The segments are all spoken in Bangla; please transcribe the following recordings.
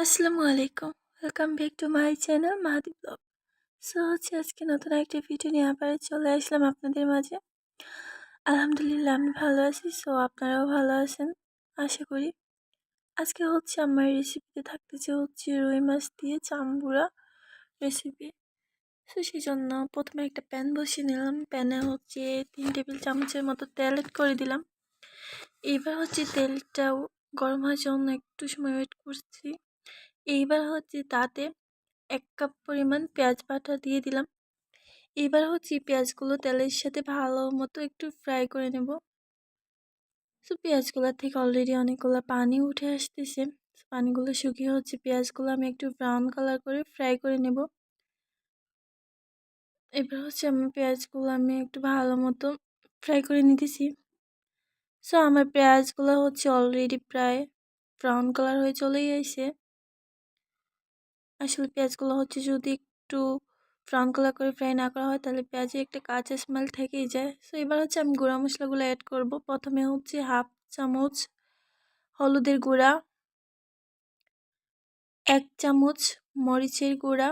আসসালামু আলাইকুম। Welcome back to my channel Mahadi blog so হচ্ছে আজকে নতুন একটা ভিডিও নিয়ে আবার চলে আসলাম আপনাদের মাঝে। আলহামদুলিল্লাহ, আমি ভালো আছি। সো আপনারাও ভালো আছেন? আশা করি। আজকে হচ্ছে আমার রেসিপিতে থাকতেছে হচ্ছে রুই মাছ দিয়ে চাম্বুরা রেসিপি সো সেই জন্য প্রথমে একটা প্যান বসিয়ে নিলাম। প্যানে হচ্ছে তিন টেবিল চামচের মতো তেল এড করে দিলাম। এবার হচ্ছে তেলটাও গরম হওয়ার জন্য একটু সময় ওয়েট করছি। এইবার হচ্ছে তাতে এক কাপ পরিমাণ পেঁয়াজ বাটা দিয়ে দিলাম। এবার হচ্ছে পেঁয়াজগুলো তেলের সাথে ভালো মতো একটু ফ্রাই করে নেব। তো পেঁয়াজগুলোর থেকে অলরেডি অনেকগুলো পানি উঠে আসতেছে। পানিগুলো শুকিয়ে হচ্ছে পেঁয়াজগুলো আমি একটু ব্রাউন কালার করে ফ্রাই করে নেব। এবার হচ্ছে আমি পেঁয়াজগুলো আমি একটু ভালো মতো ফ্রাই করে নিতেছি। সো আমার পেঁয়াজগুলো হচ্ছে অলরেডি প্রায় ব্রাউন কালার হয়ে চলেই আসে। আসলে পেঁয়াজগুলো হচ্ছে যদি একটু ব্রাউন কালার করে ফ্রাই না করা হয়, তাহলে পেঁয়াজের একটা কাঁচা স্মেল থেকেই যায়। সো এবার হচ্ছে আমি গুঁড়া মশলাগুলো অ্যাড করব। প্রথমে হচ্ছে হাফ চামচ হলুদের গুঁড়া, এক চামচ মরিচের গুঁড়া,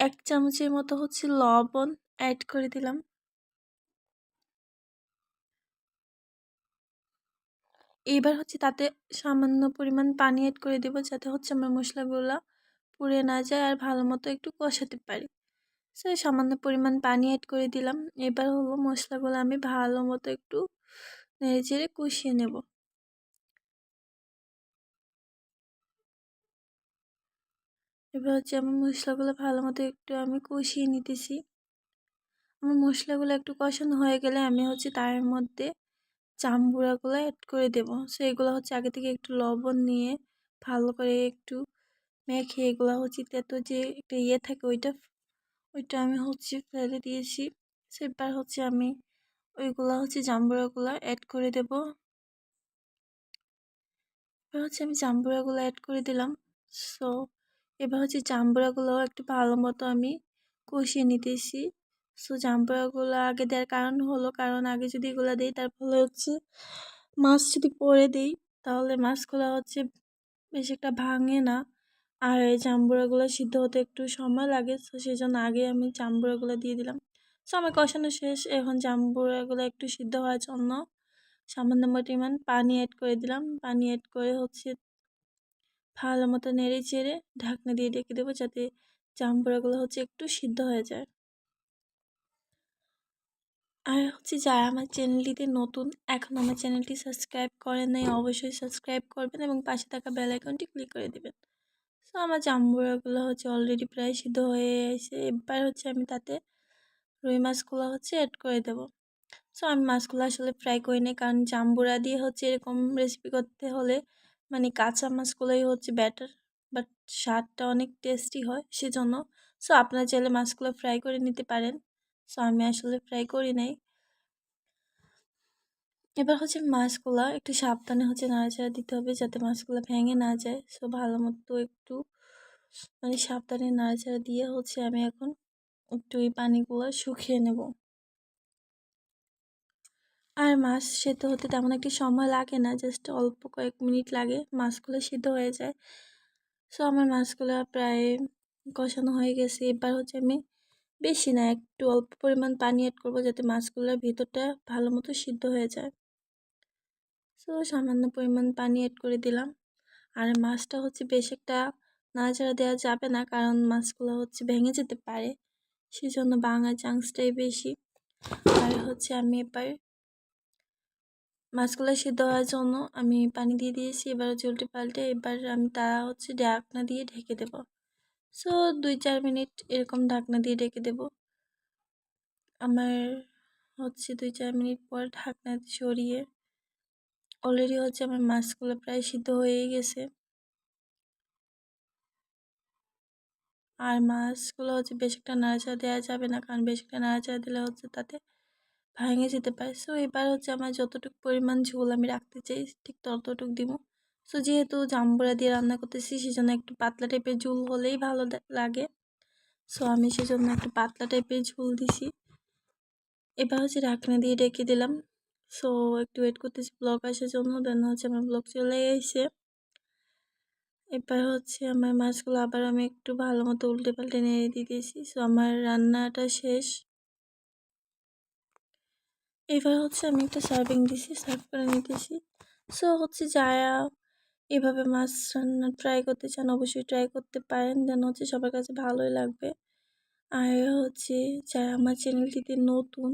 এক চামচের মতো হচ্ছে লবণ অ্যাড করে দিলাম। এইবার হচ্ছে তাতে সামান্য পরিমাণ পানি অ্যাড করে দেবো যাতে হচ্ছে আমার মশলাগুলো পুড়ে না যায় আর ভালো মতো একটু কষাতে পারি। সো সামান্য পরিমাণ পানি অ্যাড করে দিলাম। এবার হলো মশলাগুলো আমি ভালো মতো একটু নেড়ে চেড়ে কষিয়ে নেব। এবার হচ্ছে আমার মশলাগুলো ভালো মতো একটু আমি কষিয়ে নিতেছি। আমার মশলাগুলো একটু কষানো হয়ে গেলে আমি হচ্ছে তার মধ্যে চামগুঁড়াগুলো অ্যাড করে দেব। সো এগুলো হচ্ছে আগে থেকে একটু লবণ নিয়ে ভালো করে একটু মেখে এগুলো হচ্ছে তেতো যে একটা ইয়ে থাকে ওইটা ওইটা আমি হচ্ছে ফেলে দিয়েছি। সেবার হচ্ছে আমি ওইগুলো হচ্ছে জাম্বুরাগুলো অ্যাড করে দেব। এবার হচ্ছে আমি জাম্বুরাগুলো অ্যাড করে দিলাম। সো এবার হচ্ছে জাম্বুরাগুলো একটু ভালো মতো আমি কষিয়ে নিতেছি। সো জাম্বুরাগুলো আগে দেওয়ার কারণ হলো, কারণ আগে যদি এগুলো দিই তার ফলে হচ্ছে মাছ যদি পরে দিই তাহলে মাছগুলো হচ্ছে বেশ একটা ভাঙে না। আর এই জাম্বুরাগুলো সিদ্ধ হতে একটু সময় লাগে তো সেই জন্য আগে আমি জাম্বুরাগুলো দিয়ে দিলাম। সো আমার কষানো শেষ, এখন জাম্বুরাগুলো একটু সিদ্ধ হওয়ার জন্য সামান্য পরিমাণ পানি অ্যাড করে দিলাম। পানি অ্যাড করে হচ্ছে ভালো মতো নেড়ে চেড়ে ঢাকনা দিয়ে ডেকে দেবো যাতে জাম্বুরাগুলো হচ্ছে একটু সিদ্ধ হয়ে যায়। আর হচ্ছে যারা আমার চ্যানেলটিতে নতুন, এখন আমার চ্যানেলটি সাবস্ক্রাইব করেন নাই অবশ্যই সাবস্ক্রাইব করবেন এবং পাশে থাকা বেল আইকনটি ক্লিক করে দেবেন। সো আমার জাম্বুরাগুলো হচ্ছে অলরেডি প্রায় সিদ্ধ হয়ে এসে এবার হচ্ছে আমি তাতে রুই মাছগুলো হচ্ছে অ্যাড করে দেব। সো আমি মাছগুলো আসলে ফ্রাই করি না কারণ জাম্বুরা দিয়ে হচ্ছে এরকম রেসিপি করতে হলে মানে কাঁচা মাছগুলোই হচ্ছে ব্যাটার বাট স্বাদটা অনেক টেস্টি হয় সেজন্য। সো আপনারা চাইলে মাছগুলো ফ্রাই করে নিতে পারেন। সো আমি আসলে ফ্রাই করি নাই। এবার হচ্ছে মাছগুলো একটু সাবধানে হচ্ছে নাড়াচাড়া দিতে হবে যাতে মাছগুলো ভেঙে না যায়। সো ভালো মতো একটু মানে সাবধানে নাড়াচাড়া দিয়ে হচ্ছে আমি এখন একটু এই পানিগুলো শুকিয়ে নেব। আর মাছ সেদ্ধ হতে তেমন একটি সময় লাগে না জাস্ট অল্প কয়েক মিনিট লাগে মাছগুলো সিদ্ধ হয়ে যায়। সো আমার মাছগুলো প্রায় কষানো হয়ে গেছে। এবার হচ্ছে আমি বেশি না, একটু অল্প পরিমাণ পানি অ্যাড করব যাতে মাছগুলোর ভিতরটা ভালো মতো সিদ্ধ হয়ে যায়। সো সামান্য পরিমাণ পানি অ্যাড করে দিলাম। আর মাছটা হচ্ছে বেশ একটা নাড়াচাড়া দেওয়া যাবে না, কারণ মাছগুলো হচ্ছে ভেঙে যেতে পারে। সেই জন্য ভাঙার চান্সটাই বেশি। আর হচ্ছে আমি এবার মাছগুলো সিদ্ধ হওয়ার জন্য আমি পানি দিয়ে দিয়েছি, এবার উল্টে পাল্টে এবার আমি তা হচ্ছে ঢাকনা দিয়ে ঢেকে দেব। সো দুই, চার মিনিট এরকম ঢাকনা দিয়ে ঢেকে দেব। আমার হচ্ছে দুই, চার মিনিট পর ঢাকনা সরিয়ে অলরেডি হচ্ছে আমার মাছগুলো প্রায় সিদ্ধ হয়েই গেছে। আর মাছগুলো হচ্ছে বেশ একটা নাড়াচাড়া দেওয়া যাবে না, কারণ বেশ একটা নাড়াচাড়া দিলে হচ্ছে তাতে ভেঙে যেতে পারে। সো এবার হচ্ছে আমার যতটুকু পরিমাণ ঝোল আমি রাখতে চাই, ঠিক ততটুকু দিব। সো যেহেতু জাম্বুরা দিয়ে রান্না করতেছি, সেজন্য একটু পাতলা টাইপের ঝুল হলেই ভালো লাগে। সো আমি সেজন্য একটু পাতলা টাইপের ঝুল দিছি। এবার হচ্ছে ঢাকনা দিয়ে ডেকে দিলাম। সো একটু ওয়েট করতেছি ব্লগ আসার জন্য দেন হচ্ছে আমার ব্লগ চলে এসে এবার হচ্ছে আমার মাছগুলো আবার আমি একটু ভালো মতো উল্টে পাল্টে নেড়ে দিতেছি সো আমার রান্নাটা শেষ। এবার হচ্ছে আমি একটা সার্ভিং দিছি সার্ভ করে নিতেছি। সো হচ্ছে যারা এভাবে মাছ রান্না ট্রাই করতে চান, অবশ্যই ট্রাই করতে পারেন। যেন হচ্ছে সবার কাছে ভালোই লাগবে। আর হচ্ছে যারা আমার চ্যানেলটিতে নতুন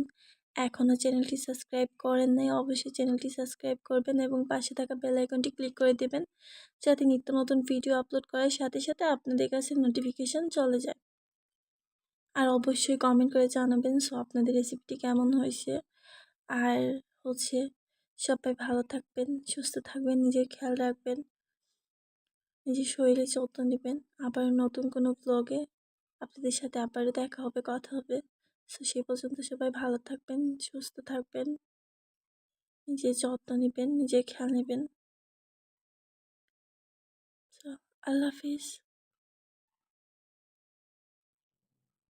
এখনও চ্যানেলটি সাবস্ক্রাইব করেন নাই, অবশ্যই চ্যানেলটি সাবস্ক্রাইব করবেন এবং পাশে থাকা বেল আইকনটি ক্লিক করে দেবেন। যাতে নিত্য নতুন ভিডিও আপলোড করার সাথে সাথে আপনাদের কাছে নোটিফিকেশান চলে যায়। আর অবশ্যই কমেন্ট করে জানাবেন সো আপনাদের রেসিপিটি কেমন হয়েছে? আর হচ্ছে সবাই ভালো থাকবেন, সুস্থ থাকবেন, নিজের খেয়াল রাখবেন, নিজের শরীরে যত্ন নেবেন। আবার নতুন কোনো ব্লগে আপনাদের সাথে আবারও দেখা হবে, কথা হবে। সো সেই পর্যন্ত সবাই ভালো থাকবেন, সুস্থ থাকবেন, নিজের যত্ন নেবেন, নিজের খেয়াল নেবেন। আল্লাহ হাফিজ।